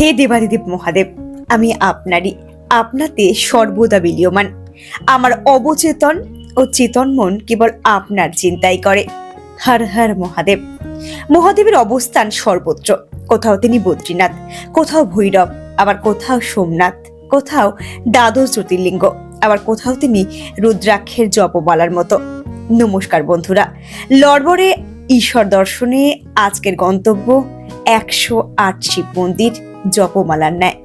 হে দেবাদিদেব মহাদেব, আমি আপনারই, আপনাতে সর্বদা বিলীয়মান। আমার অবচেতন ও চেতন মন কেবল আপনার চিন্তাই করে। হর হর মহাদেব, মহাদেবের অবস্থান সর্বত্র। কোথাও তিনি বদ্রীনাথ, কোথাও ভৈরব, আবার কোথাও সোমনাথ, কোথাও দ্বাদশ জ্যোতির্লিঙ্গ, আবার কোথাও তিনি রুদ্রাক্ষের জপমালার মতো। নমস্কার বন্ধুরা লড়বড়ে ঈশ্বর দর্শনে আজকের গন্তব্য একশো আট শিব মন্দির। জপমালার ন্যায়।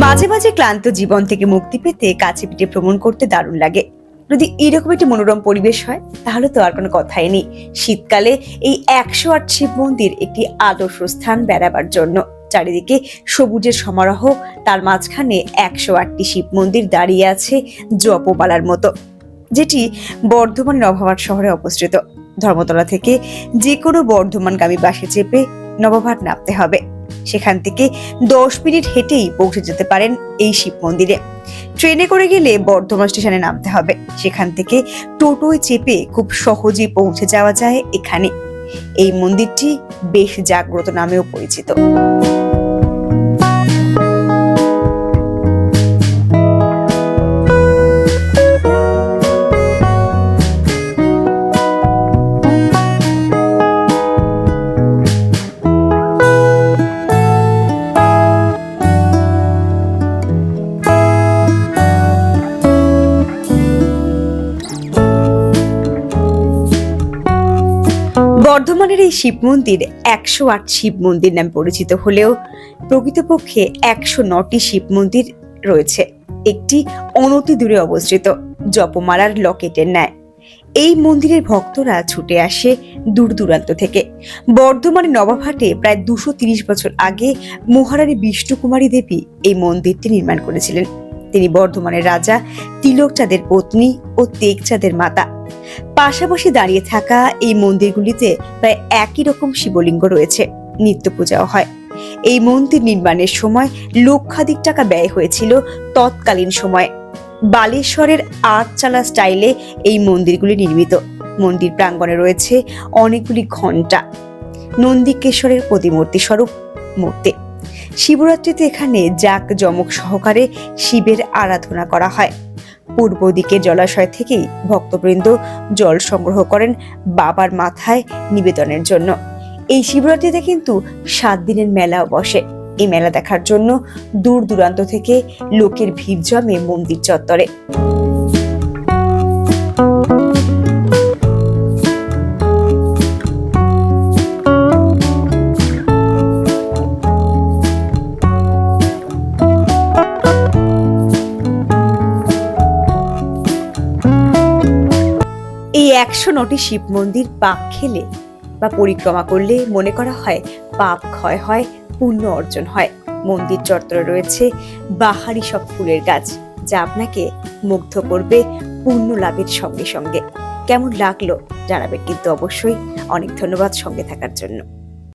মাঝে মাঝে ক্লান্ত জীবন থেকে মুক্তি পেতে কাছে পিঠে ভ্রমণ করতে দারুণ লাগে। যদি এরকম একটি মনোরম পরিবেশ হয়, তাহলে তো আর কোনো কথাই নেই। শীতকালে এই একশো আট শিব মন্দির একটি আদর্শ স্থান বেড়াবার জন্য। চারিদিকে সবুজের সমারোহ, তার মাঝখানে একশো আটটি শিব মন্দির দাঁড়িয়ে আছে জপমালার মতো, যেটি বর্ধমানের নভাবাট শহরে অবস্থিত। ধর্মতলা থেকে যে কোনো বর্ধমানগামী বাসে চেপে নবভাট নামতে হবে। সেখান থেকে দশ মিনিট হেঁটেই পৌঁছে যেতে পারেন এই শিব মন্দিরে। ট্রেনে করে গেলে বর্ধমান স্টেশনে নামতে হবে। সেখান থেকে টোটোয় চেপে খুব সহজেই পৌঁছে যাওয়া যায় এখানে। এই মন্দিরটি বেশ জাগ্রত নামেও পরিচিত। বর্ধমানের এই শিব মন্দির একশো আট শিব মন্দির নামে পরিচিত হলেও প্রকৃতপক্ষে একশো নটি শিব মন্দির রয়েছে। একটি অনতি দূরে অবস্থিত, জপমালার লকেটের ন্যায়। এই মন্দিরের ভক্তরা ছুটে আসে দূর দূরান্ত থেকে। বর্ধমানের নবাবহাটে প্রায় দুশো বছর আগে মহারানী বিষ্ণুকুমারী দেবী এই মন্দিরটি নির্মাণ করেছিলেন। তিনি বর্ধমানের রাজা, তিলকচাঁদের পত্নী ও তেগচাঁদের মাতা। পাশাপাশি দাঁড়িয়ে থাকা এই মন্দিরগুলিতে প্রায় একই রকম শিবলিঙ্গ রয়েছে নিত্য পূজাও হয়। এই মন্দির নির্মাণের সময় লক্ষাধিক টাকা ব্যয় হয়েছিল তৎকালীন সময়ে। বালেশ্বরের আটচালা স্টাইলে এই মন্দিরগুলি নির্মিত। মন্দির প্রাঙ্গণে রয়েছে অনেকগুলি ঘণ্টা। নন্দীকেশ্বরের প্রতিমূর্তি স্বরূপ মূর্তি। শিবরাত্রিতে এখানে জাক জমক সহকারে শিবের আরাধনা করা হয়। পূর্ব দিকে জলাশয় থেকেই ভক্তবৃন্দ জল সংগ্রহ করেন বাবার মাথায় নিবেদনের জন্য। এই শিবরাত্রিতে কিন্তু সাত দিনের মেলাও বসে। এই মেলা দেখার জন্য দূর দূরান্ত থেকে লোকের ভিড় জমে মন্দির চত্বরে। একশো নটি শিব মন্দির পাক খেলে বা পরিক্রমা করলে মনে করা হয় পাপ ক্ষয় হয়, পুণ্য অর্জন হয়। মন্দির চত্বরে রয়েছে বাহারি সব ফুলের গাছ, যা আপনাকে মুগ্ধ করবে পুণ্য লাভের সঙ্গে সঙ্গে। কেমন লাগল জানাবেন কিন্তু অবশ্যই। অনেক ধন্যবাদ সঙ্গে থাকার জন্য।